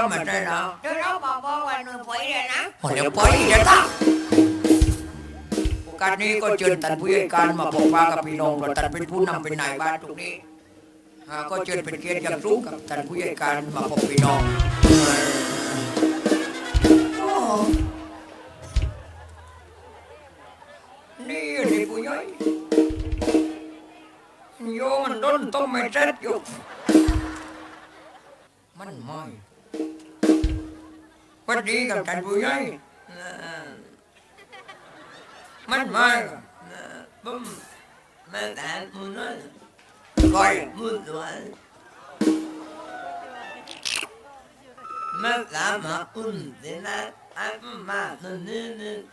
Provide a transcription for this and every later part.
đó mà đây nào เดี๋ยวเราบอกบอกว่าหนูป่วยเลยนะ Hồi nếu bởi gì đó ta โอกาสนี้ก็เชิญท่านผู้ใหญ่การมาบอกว่ากับพี่น้องว่าท่านเป็นผู้นำเป็นนายบ้านตรงนี้อ่าก็เชิญเป็นเกียรติอย่างสูงกับท่านผู้ใหญ่การมาพบพี่น้องโอ้นี่นี่ผู้ใหญ่โยมันโดนต้มไม่เสร็จอยู่ mất đi gặp trần vui ấy. Mất mai bấm. Mang tàn vui nói gọi. Vui tuổi mất cả mà un thế na. Ăn mà thân nên nên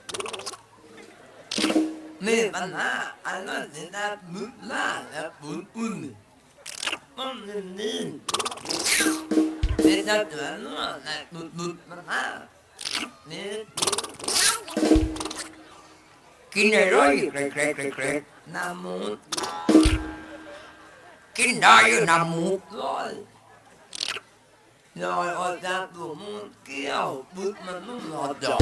mê văn anh ăn nó thế na. Mướn là là bốn un mong nên nên Veriden dönen mi? Ne? Lut lut. Ha? Ne? Kineroi. Krek krek krek krek. Namut. Kindayu namut. Lol. Rồi ở ta vừa muốn kêu bước mà nó lọt đỏ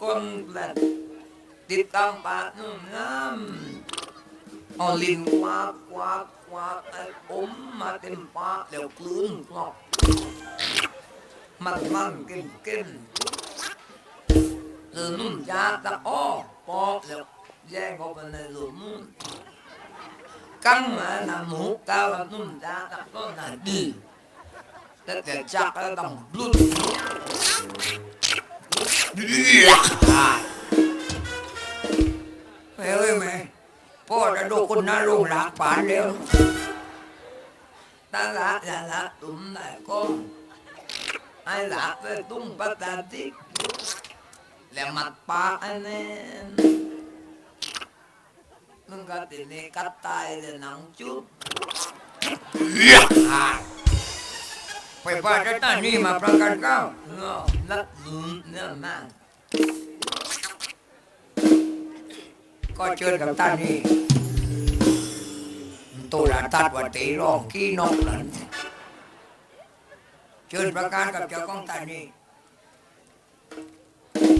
Con là tiếp tăng bạc nó ngắm Họ liền quá quá ว่าไอ้ผมมาเต็มปากแล้วกลืนพอกมันมันกินกินดื่มยาตะอ้อปอกแล้วแย่งเข้าไปในหลุมกังมาหนางหมูตาวันนุ่มยาตะก็หนาดีแต่แต่จักแล้วต้องบลุดเฮ้ยแม่ พ่อจะดูคนน่าลงหลักป่านเดียว ta lạc là lạc tụm lại con ai lạc về tung bắt ta tích là mặt ba anh em nâng cả tiền này cắt tay để nắng chút ไปพ่อจะตั้งนี่มาประกันเก้า ngọ lắc lún nữa mà ก็เก็เชิญกับท่านนี่ตัวละตัดวัตีร้องขี้นกนั่นเชิญประกันกับเจ้าของท่านนี่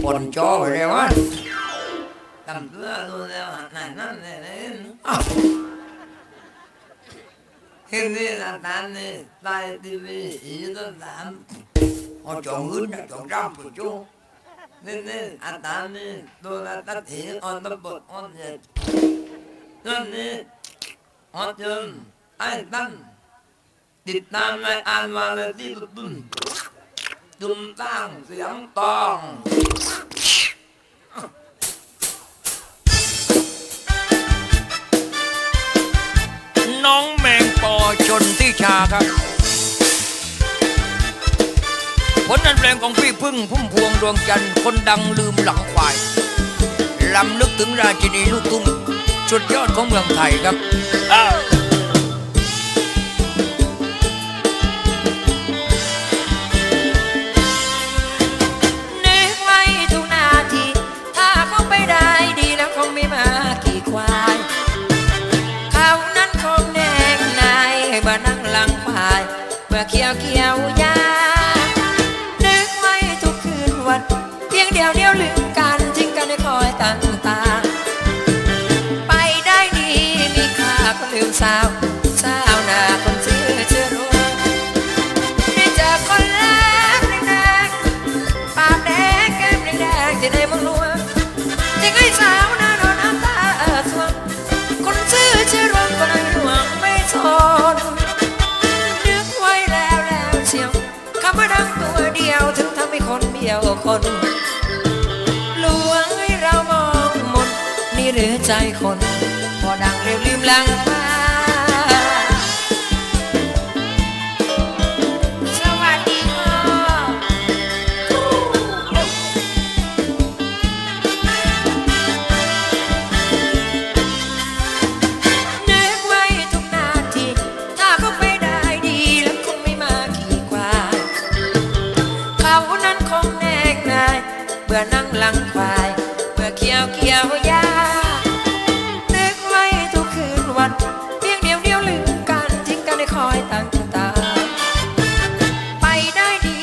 ปนจอไปเลยวะ cầm cửa luôn đấy mà này nó này đấy อ้าว hiện nay là ta này tay tivi ý nó làm เอาจอง นี่นี่งอัตานี่งโดนตัดถีออนตบออนเย็ดนนี่ออนจนไอ้ตั้งติดตามในอ่านมาเลยที่ตุ้นจุ่มตั้งเสียงตองน้องแมงปอชนที่ชาครับ ลงานเพลงของพี่พึ่งพุ่มพวงดวงจันทร์คนดังลืมหลังควายลำนึกถึงราชินีลูกทุ่งสุดยอดของเมืองไทยครับอ้าวนึกไว้ทุกนาทีถ้าเขาไปได้ดีแล้วคงไม่มากี่ควายเขานั้นคงแนกนายให้มานั่งหลังควายเมื่อเคียวเคียวยา วันเพียงเดียวเดียวลืมกันทิ้งกันให้คอยตั้งตา ไปได้ดีมีค่าก็ลืมสาวสาว ที่ยวคนลวงให้เรามองมนนี่หรือใจคน พอดังเร็วลืมลังไปั่งหลังควายเมื่อเคียวเคียวยานึกไว้ทุกคืนวันเพียงเดียวเดียวลืมกันทิ้งกันได้คอยต่างตา ไปได้ดี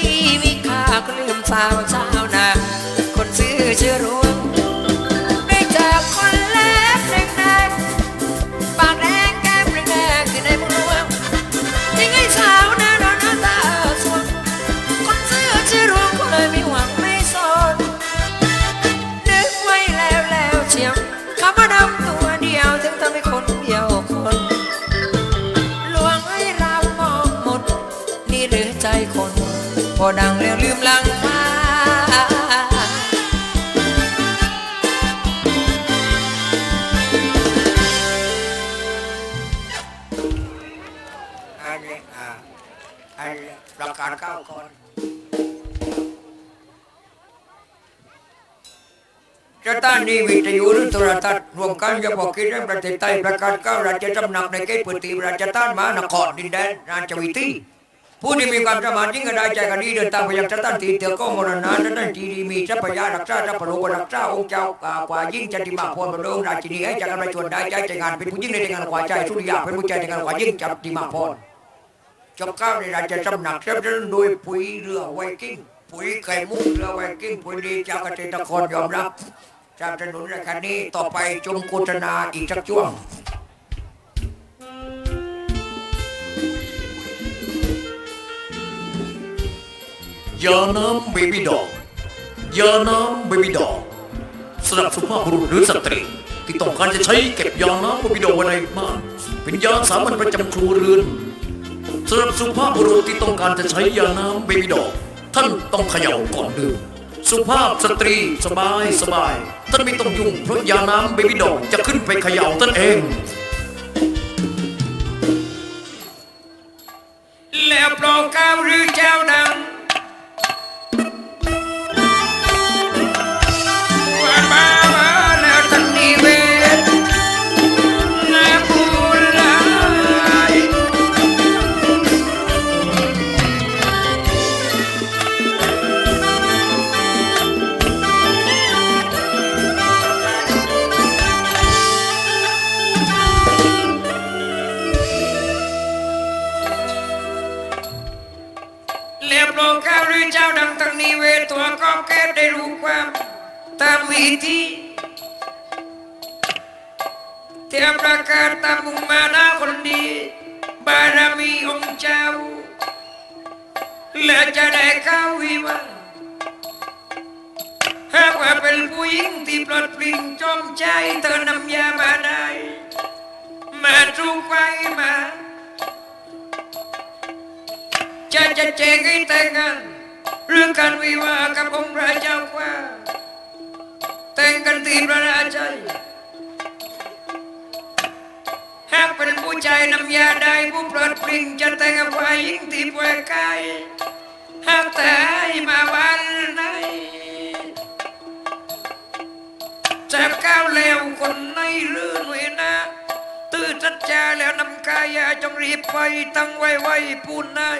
มีค่าก็ลืมสาวชา อดังแล้วลืมหลังมาอันนี้อ่าอันนี้ประกาศก้าวก่อนสถานีวิทยุหรือโทรทัศน์รวมกันจะบอกกินในประเทศไทยประกาศก้าวราชสำนักในเขตพื้นที่ราชทานมหานครดินแดนราชวิถี ผู้ที่มีความสามารถยิ่งกระไดใจกันดีเดินทางไปยังสถานทีเถื่อก็มรณะสถานทีดีมีทรัพยารักษาทรัพย์โลกรักษาองค์เจ้ากว่ายิ่งจันทิมาพรบรมราชินีให้จากกันไปชวนได้ใจใจงานเป็นผู้ยิ่งในงานขวาใจสุริยาเป็นผู้ใจในงานขวายิ่งจันทิมาพรจบข้าวในราชสำนักเสด็จโดยปุ๋ยเรือไวกิ้งปุ๋ยไข่มุกเรือไวกิ้งปุ๋ยดีจากเกษตรกรยอมรับสนับสนุนรายการนี้ต่อไปจงโฆษณาอีกสักช่วง ยาน้ำเบบี้ดอกยาน้ำเบบี้ดอกสำหรับสุภาพบุรุษหรือสตรี ที่ต้องการจะใช้เก็บยาน้ำเบบี้ดอกไว้ในบ้านเป็นยาสามัญประจำครัวเรือนสำหรับสุภาพบุรุษที่ต้องการจะใช้ยาน้ำเบบี้ดอกท่านต้องเขย่าก่อนดื่มสุภาพสตรีสบายสบายท่านไม่ต้องยุ่งเพราะยาน้ำเบบี้ดอกจะขึ้นไปเขย่าท่านเองแล้วโปรก้าวหรือ เรียบโลกาหรือเจ้าดังทั้งนี้เวทตัวก็แก้ได้รู้ความตามวิธีเทียบประกาศตามมุมานาคนดีบารมีองค์เจ้าและจะได้เข้าวิวาหากว่าเป็นผู้หญิงที่ปลดปลิ่งจอมใจเธอนำยามาได้ มาจูงไปมา จะจะแจงให้แต่งงานเรื่องการวิวากับองค์พระเจ้าว่า แต่งกันที่พระราชาหากเป็นผู้ชายนำยาได้ผู้ปลดปลิงจะแต่งกับฝ่ายหญิงที่ป่วยกายหากแต่ให้มาวันไหนจะก้าวแล้วคนในเรื่องเวนะตื่นทัดจาแล้วนำกายาจงรีบไปตั้งไว้ไว้ปูนได้